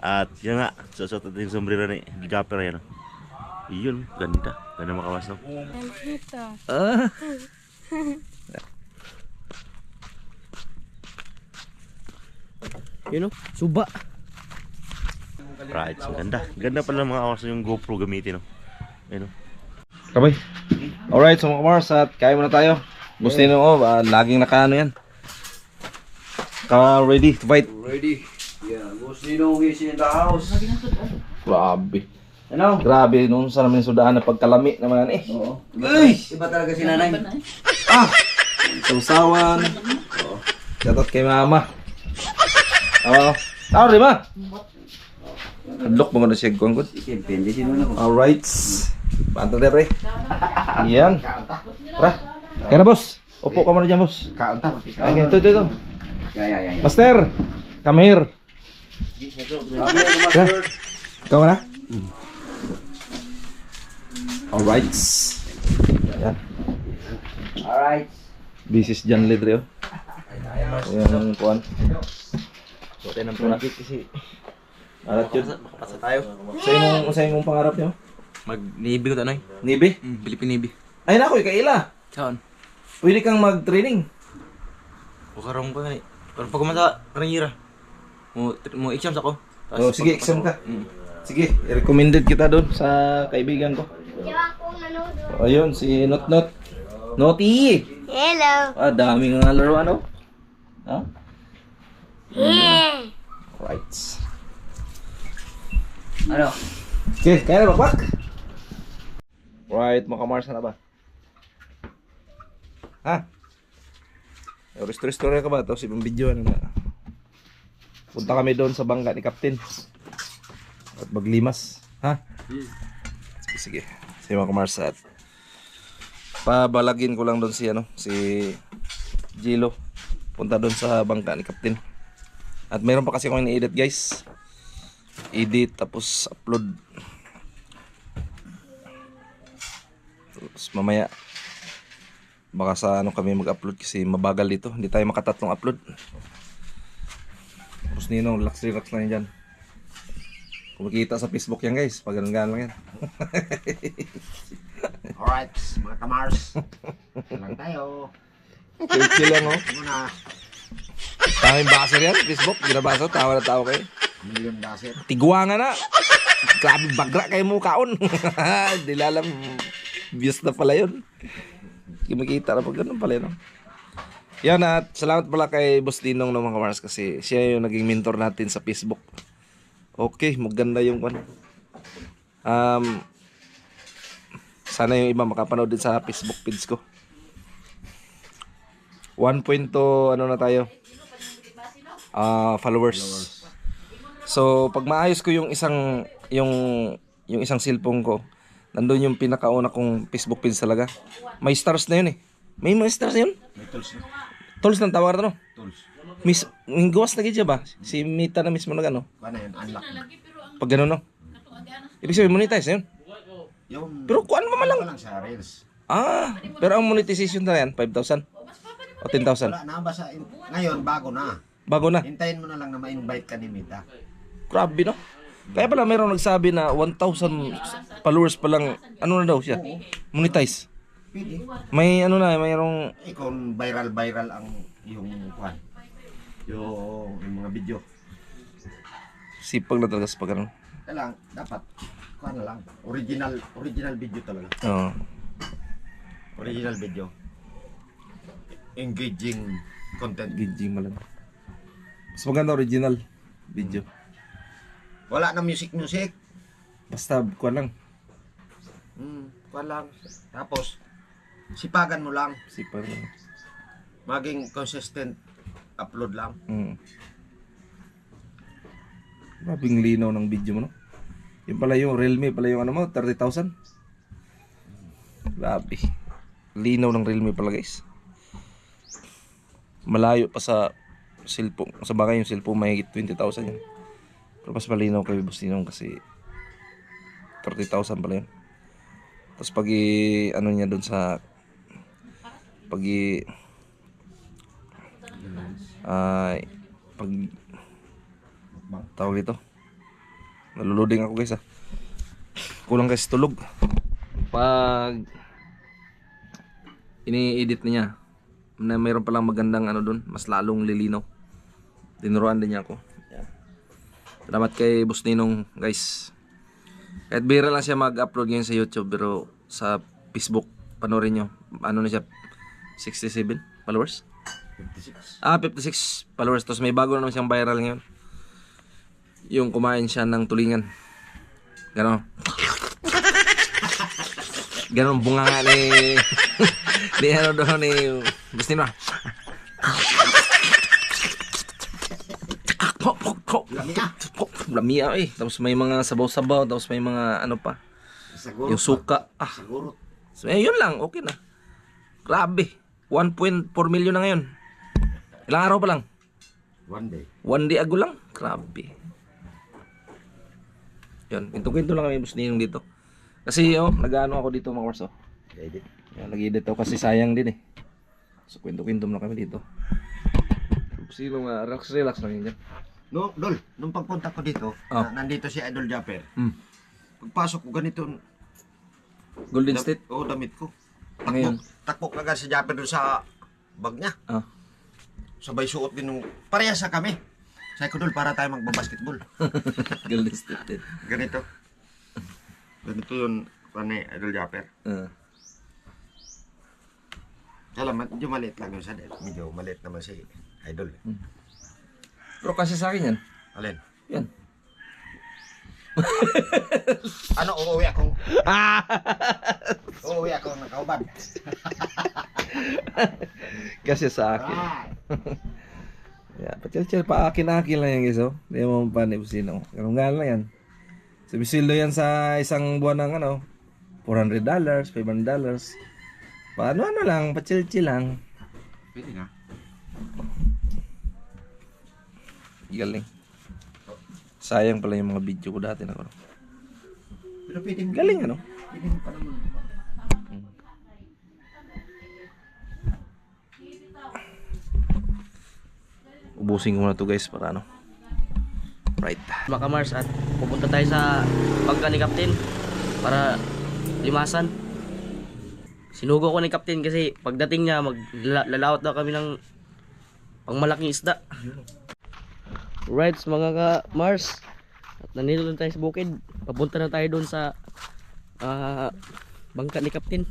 At yun nga, susot natin yung sombrero ni Gapper yan. Yun, ganda. Ganda makawas no. Ito. Ah. Yun o, suba. Right, so ganda. Ganda pala mga kawas yung GoPro gamitin no. Ayun oh. Kabay. Alright, so mga Mars, at kaya muna tayo. Gusto nyo, oh, ah, laging nakaano yan. Ka ready to fight. Ready? Boss Ninong is in the house. Grabe. Ano? Grabe, nung sa namin sudaan na pagkalami naman eh. Oo. Uy! Iba talaga si nanay. Ah! Sausawan. Shoutout kay mama. Oo. Tao rin ma. Hadlok mo na siya kung good. Depende sino na ko. Alright. Panto na pre. Yan. Tara. Kaya na boss. Upo ka muna dyan boss. Kaunta. Okay, ito, ito, ito. Ya, ya, ya. Master, come here. Tara. Ikaw na? Alright. Yan. Alright. This is John Ledre. Ayan ang kuhan. Buti ng pula. kasi alat yun. Pasa tayo. Sa imong sa imong pangarap niyo? Mag-Navy ko tanoy. Navy? Mm, Philippine Navy. Ay nako, ikaila. Saan? Pwede kang mag-training. O karong pa gani. Pero pag kumanta, karanyira. Mo, mo exams ako. Tapos Oh, sige, exam ka. Mm. Sige, recommended kita doon sa kaibigan ko. O yun, si Not Not. Noti! Hello. Ah, dami nga laro ano? Ha? Yeah. Right. Ano? Okay, kaya na bakbak? Right, makamars na ba? Ha? Resto-resto ka ba? Tapos ibang video ano na. Punta kami doon sa bangka ni Captain. At maglimas. Ha? Sige, sige. Sige mga kamars at pabalagin ko lang doon si ano, si Jilo. Punta doon sa bangka ni Captain. At meron pa kasi akong ini-edit guys edit tapos upload tapos mamaya baka sa ano kami mag-upload kasi mabagal dito hindi tayo makatatlong upload tapos ninong relax relax lang yan dyan kumikita sa facebook yan guys pag ganun ganun lang yan Alright, mga kamars. lang tayo. chill chill lang oh Muna. tanging baser yan facebook ginabasa tawa na tawa kayo Million dasit. Tigwa nga na. Grabe bagra kayo mo kaon. Di lalam views na pala yun. Kumikita na pag ganun pala yun. no? Yan at salamat pala kay Boss Dinong ng mga kamars kasi siya yung naging mentor natin sa Facebook. Okay, maganda yung ano. Um, sana yung iba makapanood din sa Facebook page ko. 1.2 ano na tayo? Ah, followers. So, pag maayos ko yung isang yung yung isang cellphone ko, nandun yung pinakauna kong Facebook page talaga. May stars na yun eh. May mga stars na yun? May tools na. Tools ng tawar no? Tools. Miss, yung gawas na gidya ba? Si Mita na mismo na gano. Ano yun? Unlock na. Pag gano'n no? Ibig sabihin monetize na yun. Yung... Pero kuan mo man lang. lang sa Reels. Ah, pero ang monetization na yan, 5,000 o 10,000. Wala na ba sa... Ngayon, bago na. Bago na. Hintayin mo na lang na ma-invite ka ni Mita. Grabe no? Kaya pala mayroong nagsabi na 1,000 followers pa lang, ano na daw siya? Monetize. Pwede. May ano na, mayroong Eh kung viral-viral ang yung kwan. Yung, yung mga video. sipag na talaga sa pag ano. Kailang, dapat, kwan na lang. Original, original video talaga. Oo. Original video. Engaging content. Gijing malam. Mas maganda original video. Wala na music music. Basta kuha lang. Hmm, kwan lang. Tapos, sipagan mo lang. Sipag lang. Maging consistent upload lang. Mm. Grabing linaw ng video mo, no? Yung pala yung Realme, pala yung ano mo, 30,000. Grabe. Linaw ng Realme pala, guys. Malayo pa sa cellphone. Sa bagay yung cellphone, may 20,000 yun. Pero mas malinaw kay Bustinong kasi 30,000 pala yun. Tapos pag i- ano niya doon sa pag i- ay pag tawag dito Naluluding ako guys ah. Kulang guys tulog. Pag ini-edit niya na mayroon palang magandang ano doon, mas lalong lilinaw. Tinuruan din niya ako. Yan. Salamat kay Boss Ninong guys. Kahit bira lang siya mag-upload ngayon sa YouTube pero sa Facebook panoorin nyo. Ano na siya? 67 followers? 56. Ah, 56 followers. Tapos may bago na naman siyang viral ngayon. Yung kumain siya ng tulingan. Ganon. Ganon bunga nga ni... ni ano doon ni... Gusto nyo Lamia. Lamia eh. Tapos may mga sabaw-sabaw. Tapos may mga ano pa. Siguro. Yung suka. Ah, Siguro. so, eh, yun lang. Okay na. Grabe. 1.4 million na ngayon. Ilang araw pa lang? One day. One day ago lang? Grabe. Yun, kwento-kwento lang kami boss ninong dito. Kasi oh, nag-ano ako dito mga kors oh. Edit. Yan, nag-edit ako kasi sayang din eh. So kwento-kwento lang kami dito. Sino nga, relax relax lang yun dyan. No, Dol, nung pagpunta ko dito, Oh. na- nandito si Idol Japper. Hmm. Pagpasok ko ganito, Golden State? oh, damit ko. Ngayon? Takpok, takpok agad si Japper doon sa bag niya. Ah. Sabay suot din nung, parehas sa kami. Sabi ko, Dol, para tayo magbabasketball. State din. Ganito. Ganito yun, ano Idol Japper. Ah. Kaya lang, medyo maliit lang yun sa Medyo maliit naman si Idol. Pero kasi sa akin yan. Alin? Yan. Ano, uuwi akong... uuwi akong nakaubad. Kasi sa akin. Yeah, patil-chil pa akin-akin lang yan guys oh. Hindi mo mapanib sino. Ganun nga lang yan. Sumisildo yan sa isang buwan ng ano, $400, $500. Paano ano lang, patil-chil lang. Pwede nga. Galing. Sayang pala yung mga video ko dati na ko. Pero pwede mo. Galing ano? Pwede mo pa naman. Ubusin ko na to guys para ano. Right. mga kamars at pupunta tayo sa bangka ni Captain para limasan. Sinugo ko ni Captain kasi pagdating niya maglalawat daw kami ng pangmalaking isda. Right mga ka Mars. At nandito na tayo sa bukid. Papunta na tayo doon sa ah, bangka ni Captain.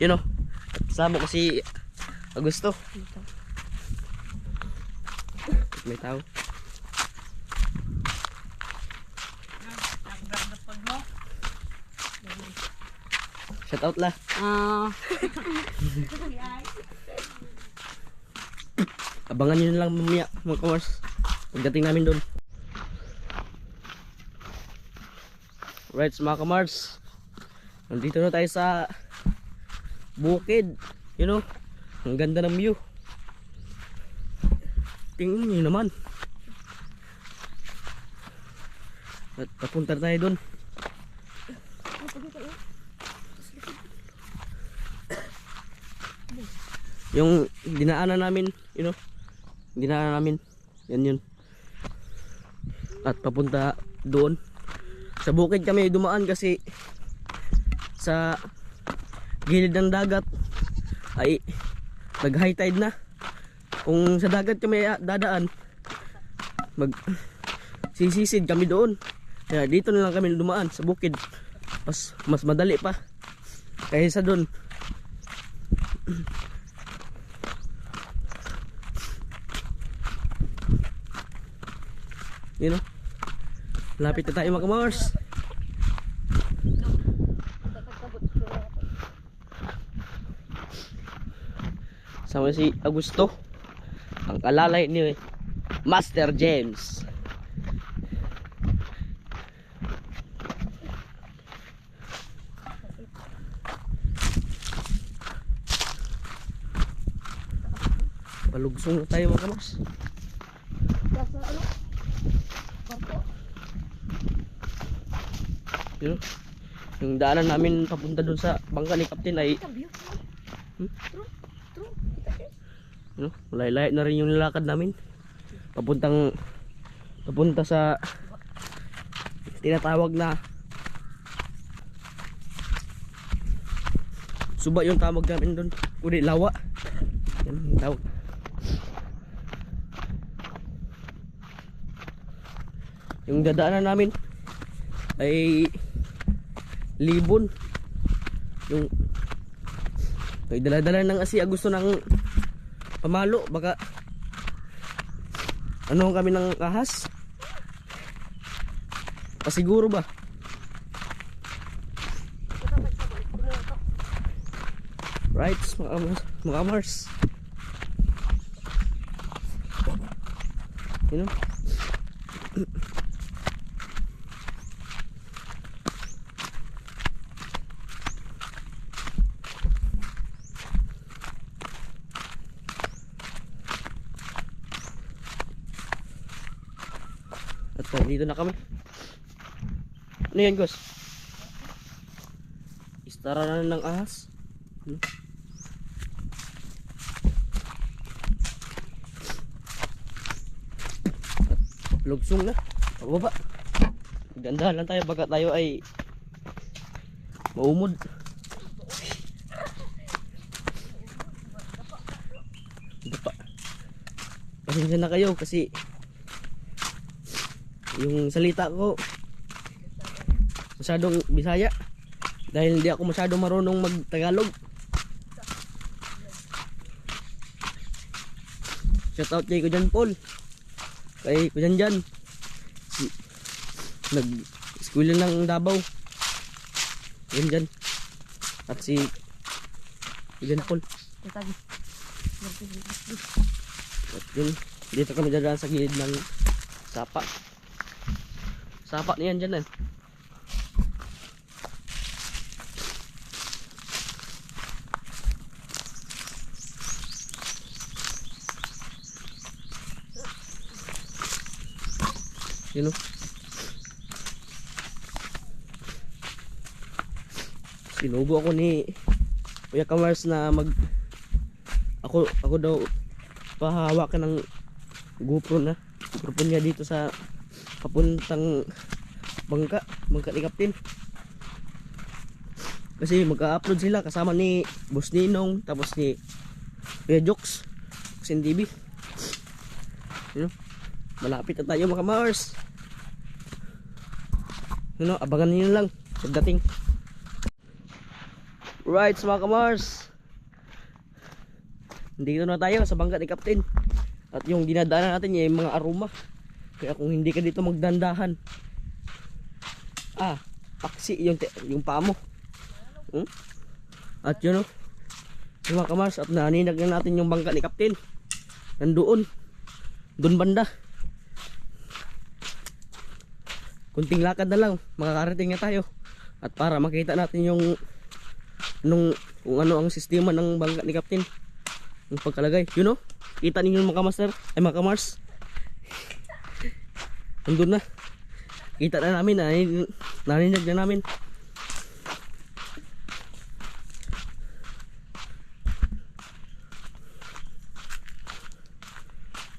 Yun o. Kasama ko si Augusto. May tao. Shout out lah. Ah, Abangan nyo lang mamaya mga kawars. Pagdating namin doon. Right mga kamars. Nandito na tayo sa bukid. You know, ang ganda ng view. Tingnan nyo naman. At papunta tayo doon. Yung dinaanan namin, you know, dinaanan namin, yan yun. At papunta doon. Sa bukid kami dumaan kasi sa gilid ng dagat ay nag high tide na. Kung sa dagat kami dadaan, mag sisisid kami doon. Kaya dito na lang kami dumaan sa bukid. Mas, mas madali pa. Kaysa doon. Yun know? Lapit na tayo mga Mars. Sama si Augusto. Ang kalalay ni Master James. Palugsong na tayo mga Mars. Yun. Yung daanan namin papunta dun sa bangka ni Captain ay hmm? Yun, Layo-layo na rin yung nilakad namin. Papuntang papunta sa tinatawag na suba yung tawag namin doon kundi lawa yan tawag yung dadaanan namin ay libon. Yung may dala-dala ng Asia gusto ng pamalo baka ano kami ng kahas pasiguro ba? Right mga mga Mars. You know Dito na kami. Ano yan, Gus? Istara na ng ahas. Hmm? Lugsong na. Pababa. Gandahan lang tayo baka tayo ay maumod. Dapa. Pasensya na kayo kasi yung salita ko masyadong bisaya. Dahil hindi ako masyadong marunong magtagalog. Shout out kay Kujan Paul. Kay Kujan Jan. Nag school ng Davao. Yan dyan at si Kujan Paul. At yun dito kami dadaan sa gilid ng sapa Sapa niyan dyan eh. Yun o. Sinubo ako ni Kuya Kamars na mag ako ako daw pahawakan ng GoPro na GoPro niya dito sa papuntang bangka bangka ni Captain. Kasi magka-upload sila kasama ni Boss Ninong tapos ni Kuya Jokes Sin TV you know, malapit na tayo mga Mars. You know, abangan niyo lang sa right mga Mars. Dito na tayo sa bangka ni Captain. At yung dinadaanan natin yung mga aroma kaya kung hindi ka dito magdandahan ah paksi yung yung paa mo. Hmm? at yun oh yung mga kamars at naninag na natin yung bangka ni Captain. Nandoon. Doon banda. Kunting lakad na lang makakarating na tayo. At para makita natin yung nung kung ano ang sistema ng bangka ni Captain. Yung pagkalagay. You know kita ninyo mga kamaster ay mga kamars Nandun na. Kita na namin, nanin, naninag na namin.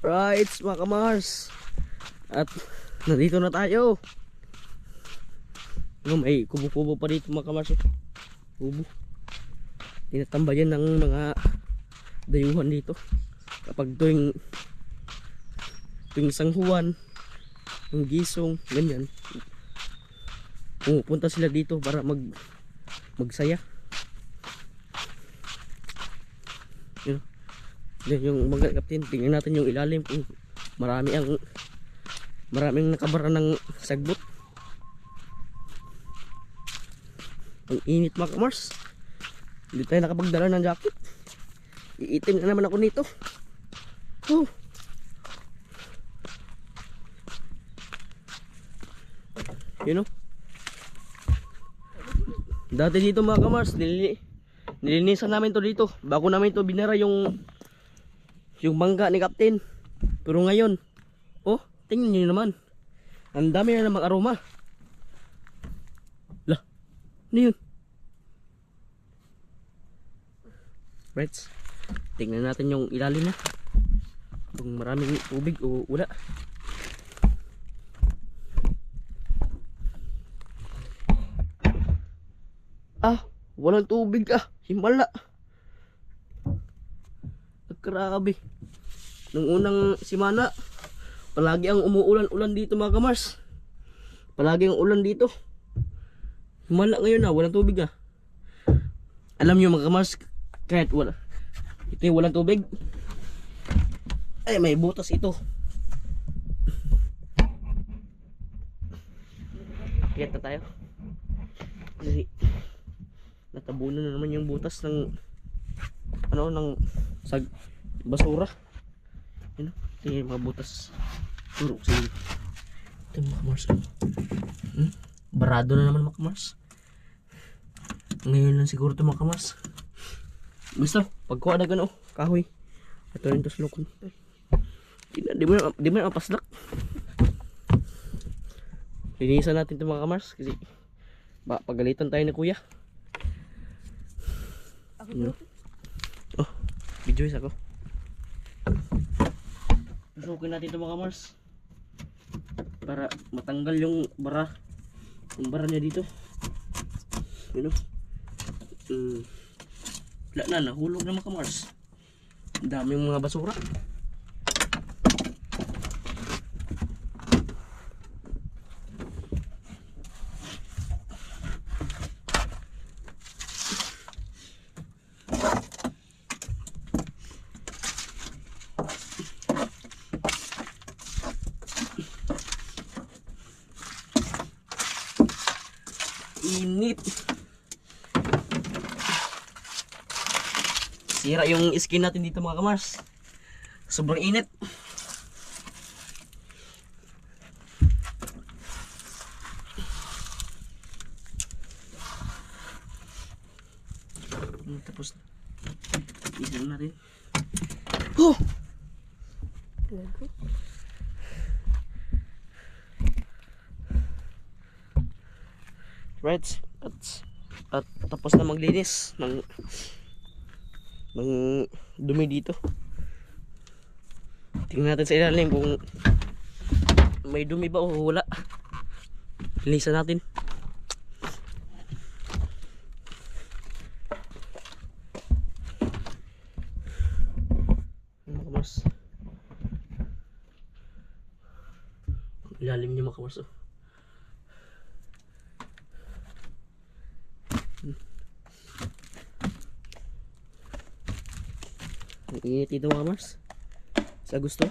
Right, mga kamars. At nandito na tayo. Ano, may kubo-kubo pa dito mga kamars. Kubo. Tinatambayan ng mga dayuhan dito. Kapag tuwing tuwing sanghuan, yung gisong, ganyan. Pumupunta sila dito para mag magsaya. Yun. Yan yung mga kapten, tingnan natin yung ilalim kung marami ang maraming nakabara ng sagbot. Ang init mga kamars. Hindi tayo nakapagdala ng jacket. Iitim na naman ako nito. Oh. You know? Dati dito mga kamars, nilini, nilinisan namin to dito. Bago namin to binara yung yung bangka ni Captain. Pero ngayon, oh, tingnan niyo naman. Ang dami na namang aroma. Lah, ano yun? Right. Tingnan natin yung ilalim na. Kung maraming tubig o wala. Ah, walang tubig ah. Himala. Grabe. Nung unang simana, palagi ang umuulan-ulan dito mga kamars. Palagi ang ulan dito. Himala ngayon na, walang tubig ah. Alam nyo mga kamars, kahit wala. Ito yung walang tubig. Ay, may butas ito. Akyat na tayo. Kasi natabunan na naman yung butas ng ano ng sag basura. Ano? Ito yung mga butas. Turo ko sa inyo. Ito yung mga Mars. Hmm? Barado na naman mga Mars. Ngayon lang siguro ito mga Mars. Basta, pagkuha na gano'n, kahoy. Ito sa lukon. Di, mo di mo mapaslak. Linisan natin ito mga kasi ba, pagalitan tayo ni kuya. Ano? Oh, videois ako. Susukin natin ito mga kamars. Para matanggal yung bara. Yung bara niya dito. You know? Mm. Wala na, nahulog na mga kamars. Ang dami yung mga basura. Init. Sira yung skin natin dito mga kamars. Sobrang init. Hmm, Tapos na. Isan natin. Oh! Right. At, at tapos na maglinis ng ng dumi dito. Tingnan natin sa ilalim kung may dumi ba o wala. Linisan natin. Ilalim niyo mga kamars dito mga kamars. Sa gusto.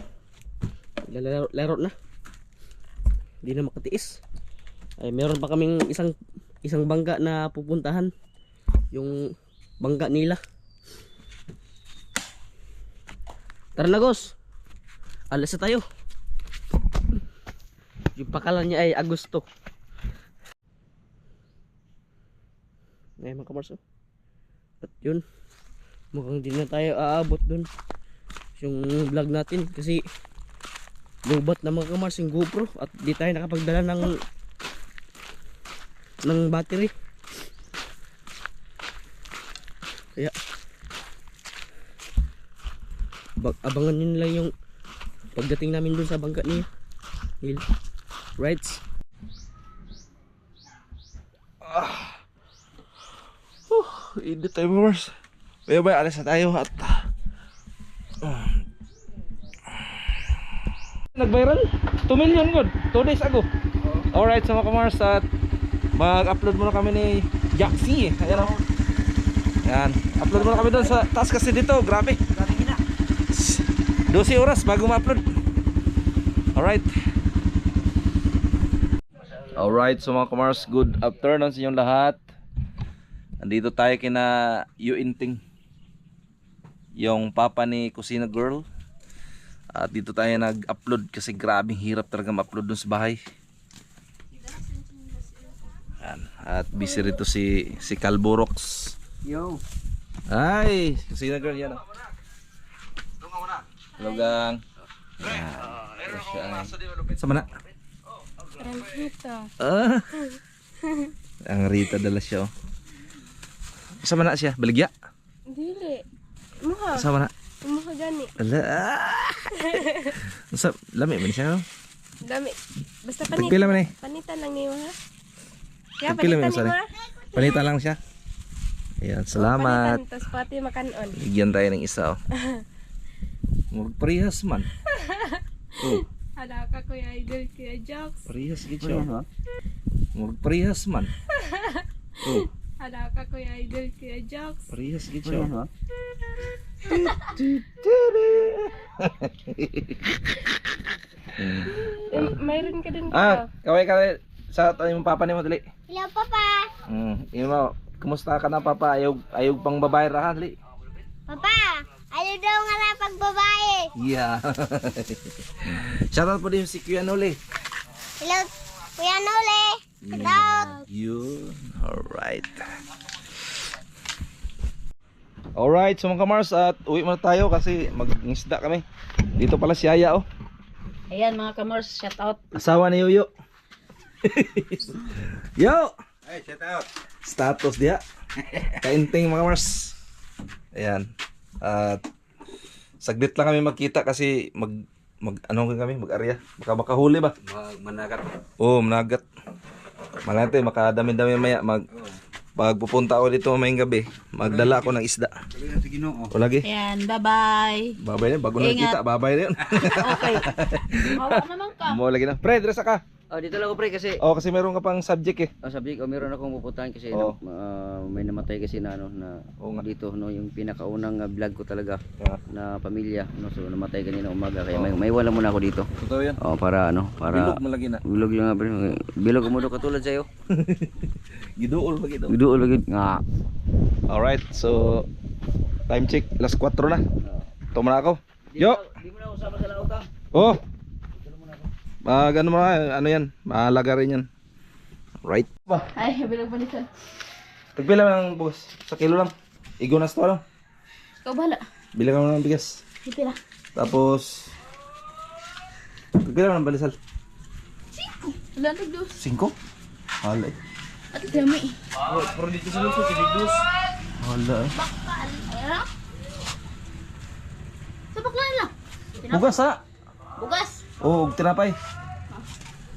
Laro na. Hindi na makatiis. Ay meron pa kaming isang isang bangga na pupuntahan. Yung bangga nila. Tara na Gos. Alas na tayo. Yung pakalan niya ay Agosto. Ngayon mga kamars. At yun. Mukhang di na tayo aabot dun. Yung vlog natin kasi lubat na mga kamars yung GoPro at di tayo nakapagdala ng ng battery. Kaya abangan nyo lang yung pagdating namin dun sa bangka niya. Hill. Rights. Init tayo Mars. Baya baya alas na tayo at Nag-viral? 2 million good. 2 days ago. Alright, so mga kamars at mag-upload muna kami ni Jaxi. Ayan o. Ayan. Upload muna kami doon sa taas kasi dito. Grabe. 12 oras bago ma-upload. Alright. Alright, so mga kamars, good afternoon sa inyong lahat. Andito tayo kina Yuinting. Yung papa ni Kusina Girl. At dito tayo nag-upload kasi grabing hirap talaga ma-upload dun sa bahay. Yan. At busy rito si si Calborox. Yo. Ay, Kusina Girl yan. Oh. Hello gang. Yan. Sama na. Ah. Ang Rita dala siya oh. Sama na siya, baligya. Dili. Muha. Sama na. Muha gani. Ala. Ah. Sa lami man siya. no? Dami. Basta Tagpila panit man eh. panitan lang niyo ha. Kaya panitan niyo ha. Palitan lang siya. Ayan, salamat. Palitan, tas pati makanon. Bigyan tayo ng isa oh. Magparehas man. Oh, Hala ka kuya idol kuya Jokes. parehas gid siya. Magparehas man. Oh, Hala ka kuya idol kuya Jokes. parehas gid siya. Eh, mayroon ka din Ah, ka. kaway kaway sa tayo yung papa nimo dali. Hello, Papa. Mm, imo, kumusta ka na papa? Ayog ayog pang babae ra ha, dali. Papa, ano daw nga na pagbabae? Yeah. Shoutout po din si Kuya Noli. Hello, Kuya Nole. Hello. Yun. Alright. Alright, so mga kamars at uwi muna tayo kasi mag-isda kami. Dito pala si Aya oh. Ayan mga kamors, shout out. Asawa ni Yoyo. Yo! Hey, shout out. Status dia. Kainting mga kamars. Ayan. At saglit lang kami magkita kasi mag mag ano kami mag-area. Baka makahuli ba? Managat. Oo, oh, managat. Malate, makadami-dami maya. Mag, pag pupunta ako dito mamayang gabi, magdala ako ng isda. O lagi. Ayan, bye-bye. Babay na, bago na Ingat. kita, babay na yun. Okay. Mawa naman ka. Mo lagi na. Pre, dress ka. Oh, dito lang ako pre kasi Oh, kasi meron ka pang subject eh. oh, sabi ko meron akong pupuntahan kasi Oo. na, ah, may namatay kasi na ano na Oo nga. dito no yung pinakaunang ah, vlog ko talaga Yeah. na pamilya no so namatay kanina umaga kaya may may wala muna ako dito. Totoo yan. Oh, para ano, para Bilog mo lagi na. Bilog lang nga pre. Bilog mo do katulad sa'yo. Giduol ba gito? Biduol lagi nga. Alright, so time check, last 4 na. Tuma na ako. Yo! Di mo na usama sa laot ah. Oh! Mag ano mo na, ano yan, mahalaga rin yan. Right. Ba, Ay, bilang balikan. tagpila lang boss, sa kilo lang. Igunas to ano? Ikaw bahala. Bilang mo ng bigas. Ipila. Tapos, tagpila lang ng balisal. Wala na dos. 5? Hala eh. At dami. Pero dito sa luso, sinigdos. Hala eh. Ano? Sa bakla lang. Bugas ha? Bugas. Oo, oh, tinapay.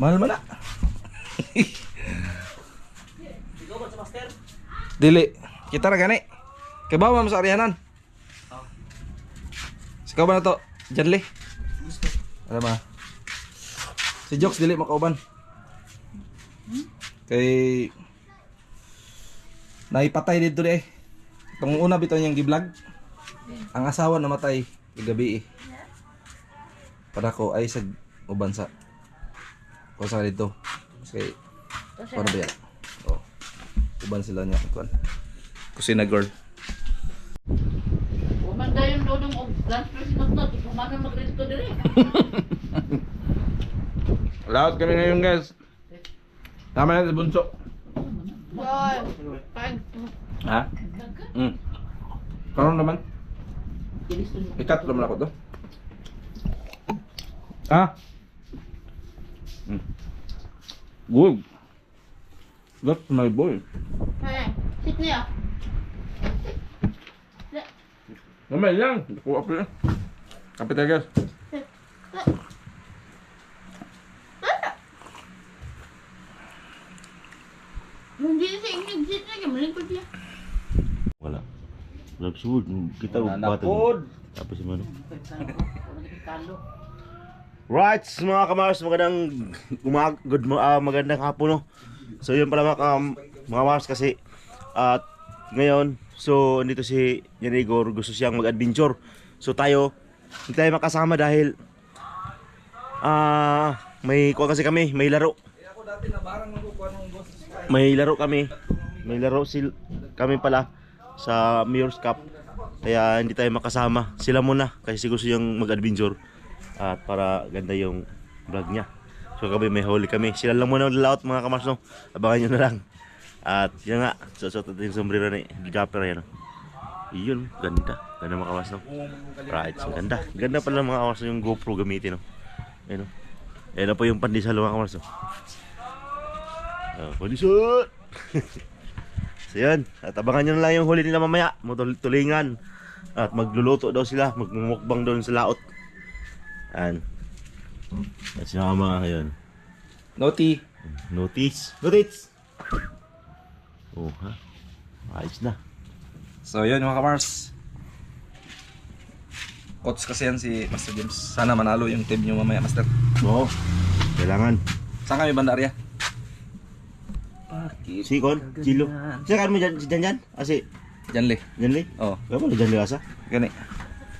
Mahal man na. Dili. Kita ra gani. Kay ba mo sa arihanan? Sikaw ba na to? Janli. Ano ba? Si Jokes dili makauban. Kay naipatay dito di eh. Itong una bitaw niyang gi-vlog. Ang asawa namatay gabi eh. Para ko ay sa uban sa ko sa dito. Kasi para ba yan? Oh. Uban sila niya kuan. Kusina girl. Uman dayon dodong og lunch na sinagtag. Kumana magresto dire. Lahat kami ngayon guys. Tama na si Bunso. Ha? Mm. Karon naman. Ikat naman ako to. Ha? Mm. Good. That's my boy. Hey, sit niya. Mamay lang. Ako ako yan. Kapit tayo guys. Hindi siya ingig sit niya. Malingkod niya. Wala. Wala kita bata. Tapos si Mano. Right, mga kamars, magandang umag good ah, magandang hapon no. So yun pala mga kam, mga kamars kasi at ngayon so nandito si Yan Igor gusto siyang mag-adventure. So tayo hindi tayo makasama dahil ah may kuha kasi kami, may laro. May laro kami. May laro sil kami pala sa Mayor's Cup. Kaya hindi tayo makasama. Sila muna kasi gusto yung mag-adventure. At para ganda yung vlog niya. So kami may huli kami. Sila lang muna layout mga kamars no. Abangan nyo na lang. At yun nga, susot natin yung sombrero ni Japper yan. Yun, ganda. Ganda mga kamars no. Right, so ganda. Ganda pala mga kamars yung GoPro gamitin no. Ayun. Ayun po yung pandesal mga kamars no. Uh, pandesal! So yun, at abangan nyo na lang yung huli nila mamaya, tulingan. At magluluto daw sila, magmumukbang doon sa laot. Yan. At si mama ngayon. Noti. Notice. Notice! Oh ha? Ayos na. So yun mga kamars. Coach kasi yan si Master James. Sana manalo yung team nyo mamaya, Master. Oo. Kailangan. Saan kami banda Arya? Sikon, Chilo. Siya kan mo dyan, dyan, dyan? Asi, Janle. dyan li? Oh, Kaya pala dyan li asa? gani.